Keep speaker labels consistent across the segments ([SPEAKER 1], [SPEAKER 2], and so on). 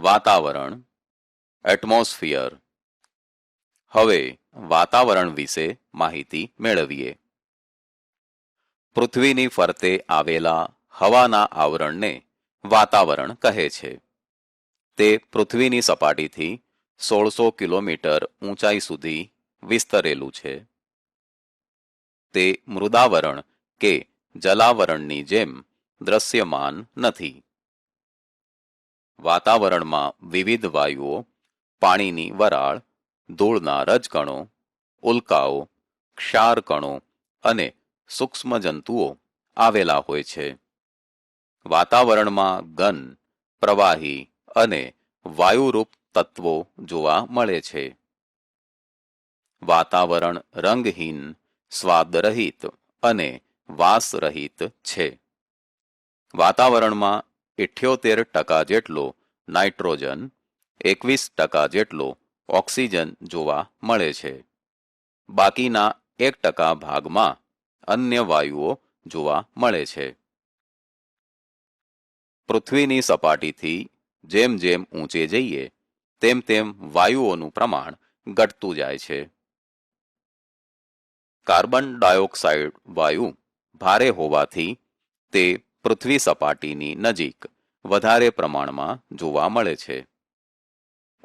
[SPEAKER 1] વાતાવરણ એટમોસ્ફિયર હવે, વાતાવરણ વિશે માહિતી મેળવીએ. પૃથ્વીની ફરતે આવેલા હવાના આવરણને વાતાવરણ કહે છે. તે પૃથ્વીની સપાટીથી સોળસો કિલોમીટર ઊંચાઈ સુધી વિસ્તરેલું છે. તે મૃદાવરણ કે જલાવરણની જેમ દ્રશ્યમાન નથી. વાતાવરણમાં વિવિધ વાયુઓ, પાણીની વરાળ, ધૂળના રજકણો, ઉલ્કાઓ, ક્ષારકણો અને સૂક્ષ્મ જંતુઓ આવેલા હોય છે. વાતાવરણમાં ઘન, પ્રવાહી અને વાયુરૂપ તત્વો જોવા મળે છે. વાતાવરણ રંગહીન, સ્વાદરહિત અને વાસરહિત છે. વાતાવરણમાં ઇઠ્યોતેર ટકા જેટલો નાઇટ્રોજન, એકવીસ ટકા જેટલો ઓક્સિજન જોવા મળે છે. બાકીના એક ટકા ભાગમાં અન્ય વાયુઓ જોવા મળે છે. પૃથ્વીની સપાટીથી જેમ જેમ ઊંચે જઈએ, તેમ તેમ વાયુઓનું પ્રમાણ ઘટતું જાય છે. કાર્બન ડાયોક્સાઇડ વાયુ ભારે હોવાથી તે પૃથ્વી સપાટીની નજીક વધારે પ્રમાણમાં જોવા મળે છે.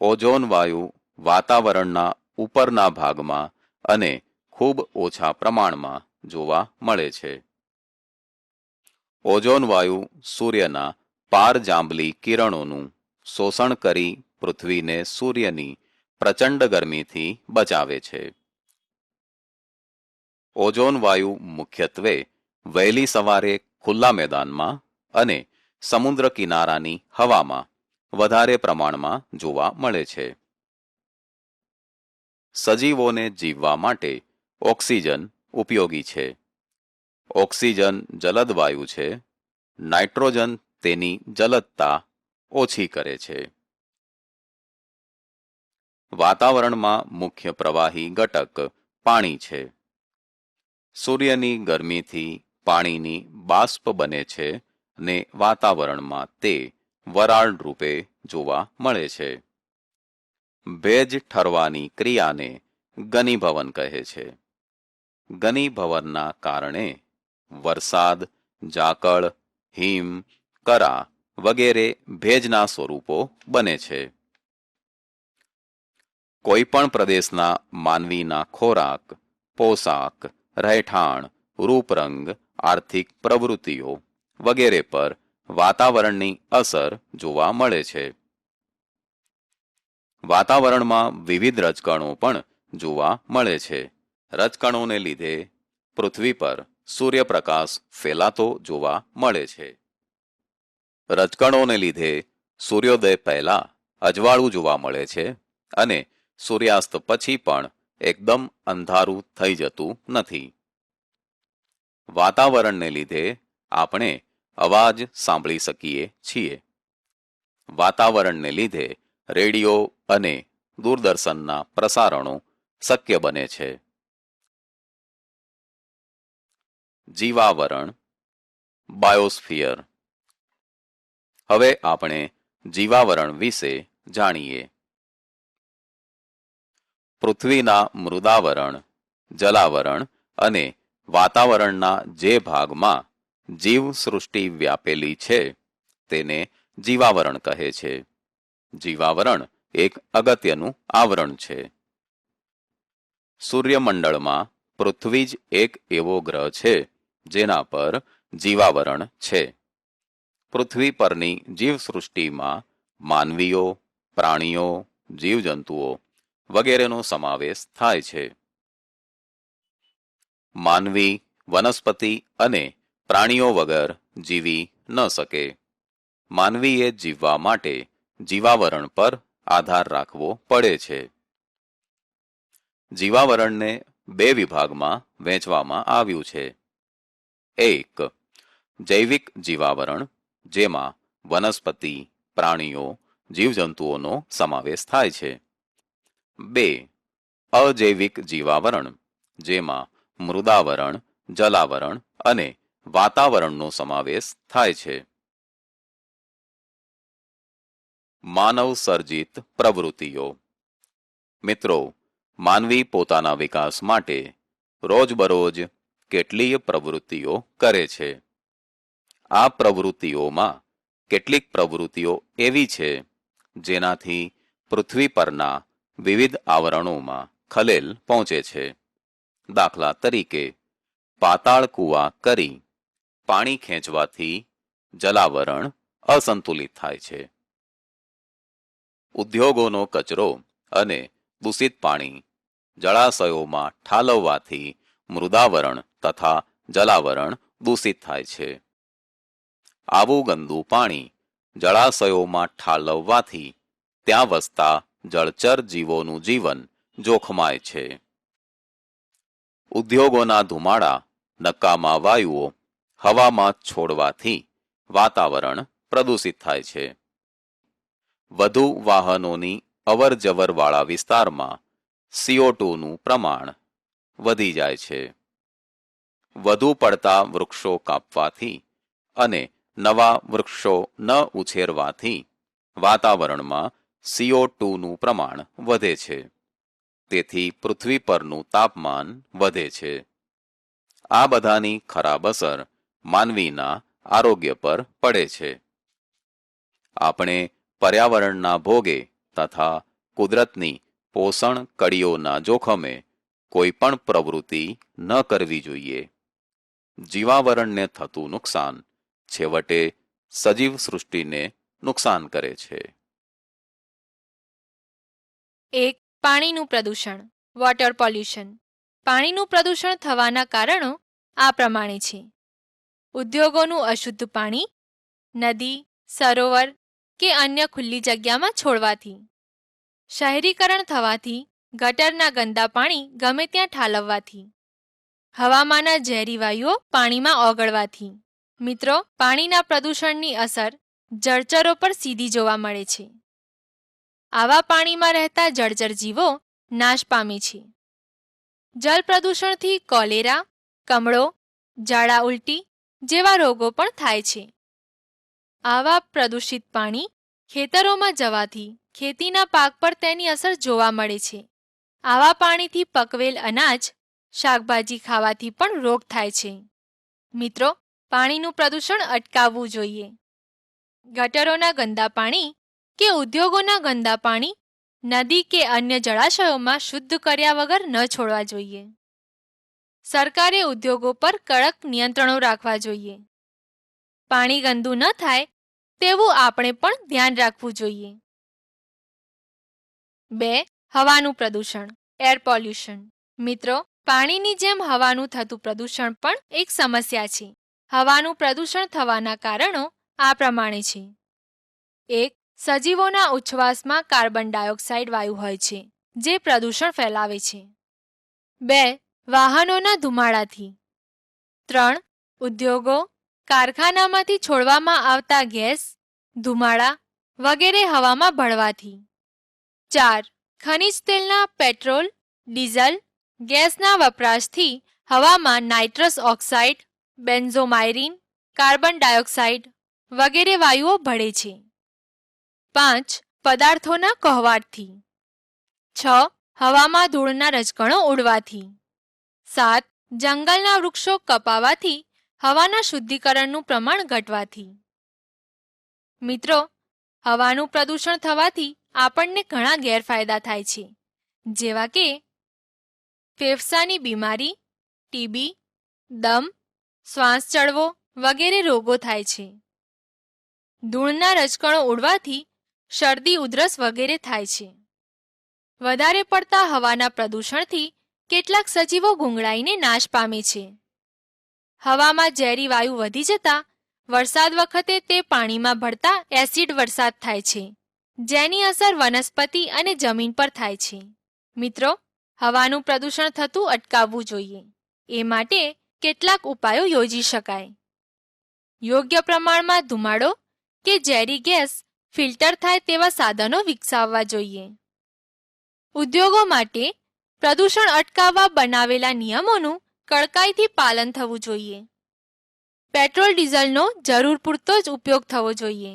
[SPEAKER 1] ઓઝોન વાયુ વાતાવરણના ઉપરના ભાગમાં અને ખૂબ ઓછા પ્રમાણમાં જોવા મળે છે. ઓઝોન વાયુ સૂર્યના પારજાંબલી કિરણોનું શોષણ કરી પૃથ્વીને સૂર્યની પ્રચંડ ગરમીથી બચાવે છે. ઓઝોન વાયુ મુખ્યત્વે વહેલી સવારે ખુલ્લા મેદાનમાં અને સમુદ્ર કિનારાની હવામાં વધારે પ્રમાણમાં જોવા મળે છે. સજીવોને જીવવા માટે ઓક્સિજન ઉપયોગી છે. ઓક્સિજન જલદ વાયુ છે. નાઇટ્રોજન તેની જલદતા ઓછી કરે છે. વાતાવરણમાં મુખ્ય પ્રવાહી ઘટક પાણી છે. સૂર્યની ગરમીથી પાણીની બાષ્પ બને છે ને વાતાવરણમાં તે વરાળ રૂપે જોવા મળે છે. ભેજ ઠરવાની ક્રિયાને ગનીભવન કહે છે. ગનીભવનના કારણે વરસાદ, ઝાકળ, હિમ, કરા વગેરે ભેજના સ્વરૂપો બને છે. કોઈ પણ પ્રદેશના માનવીના ખોરાક, પોશાક, રહેઠાણ, રૂપરંગ આર્થિક પ્રવૃત્તિઓ વગેરે પર વાતાવરણની અસર જોવા મળે છે. વાતાવરણમાં વિવિધ રજકણો પણ જોવા મળે છે. રજકણોને લીધે પૃથ્વી પર સૂર્યપ્રકાશ ફેલાતો જોવા મળે છે. રજકણોને લીધે સૂર્યોદય પહેલા અજવાળું જોવા મળે છે અને સૂર્યાસ્ત પછી પણ એકદમ અંધારું થઈ જતું નથી. વાતાવરણને લીધે આપણે અવાજ સાંભળી શકીએ છીએ. વાતાવરણને લીધે રેડિયો અને દૂરદર્શનના પ્રસારણો શક્ય બને છે. જીવાવરણ, બાયોસ્ફિયર. હવે આપણે જીવાવરણ વિશે જાણીએ. પૃથ્વીના મૃદાવરણ, જલાવરણ અને વાતાવરણના જે ભાગમાં જીવસૃષ્ટિ વ્યાપેલી છે, તેને જીવાવરણ કહે છે. જીવાવરણ એક અગત્યનું આવરણ છે. સૂર્યમંડળમાં પૃથ્વી જ એક એવો ગ્રહ છે, જેના પર જીવાવરણ છે. પૃથ્વી પરની જીવસૃષ્ટિમાં માનવીઓ, પ્રાણીઓ, જીવજંતુઓ વગેરેનો સમાવેશ થાય છે. માનવી, વનસ્પતિ અને પ્રાણીઓ વગર જીવી ન શકે. માનવીએ જીવવા માટે જીવાવરણ પર આધાર રાખવો પડે છે. જીવાવરણને બે વિભાગમાં વહેંચવામાં આવ્યું છે. એક, જૈવિક જીવાવરણ, જેમાં વનસ્પતિ, પ્રાણીઓ, જીવજંતુઓનો સમાવેશ થાય છે. બે, અજૈવિક જીવાવરણ, જેમાં મૃદાવરણ, જલાવરણ અને વાતાવરણનો સમાવેશ થાય છે. માનવ સર્જિત પ્રવૃત્તિઓ. મિત્રો, માનવી પોતાના વિકાસ માટે રોજબરોજ કેટલીય પ્રવૃત્તિઓ કરે છે. આ પ્રવૃત્તિઓમાં કેટલીક પ્રવૃત્તિઓ એવી છે, જેનાથી પૃથ્વી પરના વિવિધ આવરણોમાં ખલેલ પહોંચે છે. દાખલા તરીકે, પાતાળ કૂવા કરી પાણી ખેંચવાથી જલાવરણ અસંતુલિત થાય છે. ઉદ્યોગોનો કચરો અને દૂષિત પાણી જળાશયોમાં ઠાલવવાથી મૃદાવરણ તથા જલાવરણ દૂષિત થાય છે. આવું ગંદુ પાણી જળાશયોમાં ઠાલવવાથી ત્યાં વસતા જળચર જીવોનું જીવન જોખમાય છે. ઉદ્યોગોના ધુમાડા, નકામા વાયુઓ, હવામાં છોડવાથી વાતાવરણ પ્રદૂષિત થાય છે. વધુ વાહનોની અવર જવરવાળા વિસ્તારમાં સીઓ ટુનું પ્રમાણ વધી જાય છે. વધુ પડતા વૃક્ષો કાપવાથી અને નવા વૃક્ષો ન ઉછેરવાથી વાતાવરણમાં સીઓ ટુનું પ્રમાણ વધે છે. તેથી પૃથ્વી પરનું તાપમાન વધે છે. આ બધાની ખરાબ અસર માનવીના આરોગ્ય પર પડે છે. આપણે પર્યાવરણના ભોગે તથા કુદરતની પોષણ કડીઓના જોખમે કોઈ પણ પ્રવૃત્તિ ન કરવી જોઈએ. જીવાવરણને થતું નુકસાન છેવટે સજીવ સૃષ્ટિને નુકસાન કરે છે.
[SPEAKER 2] એક પાણીનું પ્રદૂષણ વોટર પોલ્યુશન પાણીનું પ્રદૂષણ થવાના કારણો આ પ્રમાણે છે. ઉદ્યોગોનું અશુદ્ધ પાણી, નદી, સરોવર કે અન્ય ખુલ્લી જગ્યામાં છોડવાથી. શહેરીકરણ થવાથી ગટરના ગંદા પાણી ગમે ત્યાં ઠાલવવાથી. હવામાંના ઝેરી વાયુઓ પાણીમાં ઓગળવાથી. મિત્રો, પાણીના પ્રદૂષણની અસર જળચરો પર સીધી જોવા મળે છે. આવા પાણીમાં રહેતા જળચર જીવો નાશ પામે છે. જળ પ્રદૂષણથી કોલેરા, કમળો, ઝાડા ઉલટી જેવા રોગો પણ થાય છે. આવા પ્રદૂષિત પાણી ખેતરોમાં જવાથી ખેતીના પાક પર તેની અસર જોવા મળે છે. આવા પાણીથી પકવેલ અનાજ શાકભાજી ખાવાથી પણ રોગ થાય છે. મિત્રો, પાણીનું પ્રદૂષણ અટકાવવું જોઈએ. ગટરોના ગંદા પાણી કે ઉદ્યોગોના ગંદા પાણી નદી કે અન્ય જળાશયોમાં શુદ્ધ કર્યા વગર ન છોડવા જોઈએ. સરકારે ઉદ્યોગો પર કડક નિયંત્રણો રાખવા જોઈએ. પાણી ગંદુ ન થાય તેવું આપણે પણ ધ્યાન રાખવું જોઈએ. બે, હવાનું પ્રદૂષણ, એર પોલ્યુશન. મિત્રો, પાણીની જેમ હવાનું થતું પ્રદૂષણ પણ એક સમસ્યા છે. હવાનું પ્રદૂષણ થવાના કારણો આ પ્રમાણે છે. એક સજીવોના ઉચ્છવાસમાં કાર્બન ડાયોક્સાઇડ વાયુ હોય છે, જે પ્રદૂષણ ફેલાવે છે. બે, વાહનોના ધુમાડાથી. ત્રણ, ઉદ્યોગો કારખાનામાંથી છોડવામાં આવતા ગેસ, ધુમાડા વગેરે હવામાં ભળવાથી. ચાર, ખનિજ તેલના પેટ્રોલ, ડીઝલ, ગેસના વપરાશથી હવામાં નાઇટ્રસ ઓક્સાઇડ બેન્ઝોમાયરીન કાર્બન ડાયોક્સાઇડ વગેરે વાયુઓ ભળે છે. પાંચ, પદાર્થોના કહેવાટથી છ, હવામાં ધૂળના રજકણો ઉડવાથી. સાત, જંગલના વૃક્ષો કપાવાથી, હવાના શુદ્ધિકરણનું પ્રમાણ ઘટવાથી. મિત્રો, હવાનું પ્રદૂષણ થવાથી આપણને ઘણા ગેરફાયદા થાય છે. જેવા કે, ફેફસાની બીમારી, ટીબી, દમ, શ્વાસ ચડવો વગેરે રોગો થાય છે. ધૂળના રજકણો ઉડવાથી શરદી, ઉધરસ વગેરે થાય છે. વધારે પડતા હવાના પ્રદૂષણથી કેટલાક સજીવો ગુંગળાઈને નાશ પામે છે. હવામાં ઝેરી વાયુ વધી જતા વરસાદ વખતે તે પાણીમાં ભળતા એસિડ વરસાદ થાય છે, જેની અસર વનસ્પતિ અને જમીન પર થાય છે. મિત્રો, હવાનું પ્રદૂષણ થતું અટકાવવું જોઈએ. એ માટે કેટલાક ઉપાયો યોજી શકાય. યોગ્ય પ્રમાણમાં ધુમાડો કે ઝેરી ગેસ ફિલ્ટર થાય તેવા સાધનો વિકસાવવા જોઈએ. ઉદ્યોગો માટે પ્રદૂષણ અટકાવવા બનાવેલા નિયમોનું કડકાઈથી પાલન થવું જોઈએ. પેટ્રોલ ડીઝલનો જરૂર પૂરતો જ ઉપયોગ થવો જોઈએ.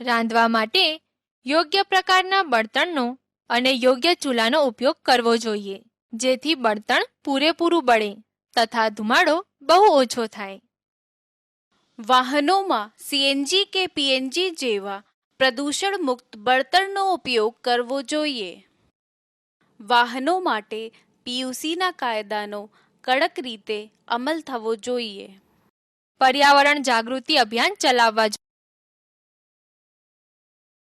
[SPEAKER 2] રાંધવા માટે યોગ્ય પ્રકારના બળતણનો અને યોગ્ય ચૂલાનો ઉપયોગ કરવો જોઈએ, જેથી બળતણ પૂરેપૂરું બળે તથા ધુમાડો બહુ ઓછો થાય.
[SPEAKER 3] વાહનોમાં સીએનજી કે પીએનજી જેવા પ્રદૂષણ મુક્ત બળતણનો ઉપયોગ કરવો જોઈએ. વાહનો માટે પીયુસીના કાયદાનો કડક રીતે અમલ થવો જોઈએ.
[SPEAKER 2] પર્યાવરણ જાગૃતિ અભિયાન ચલાવવા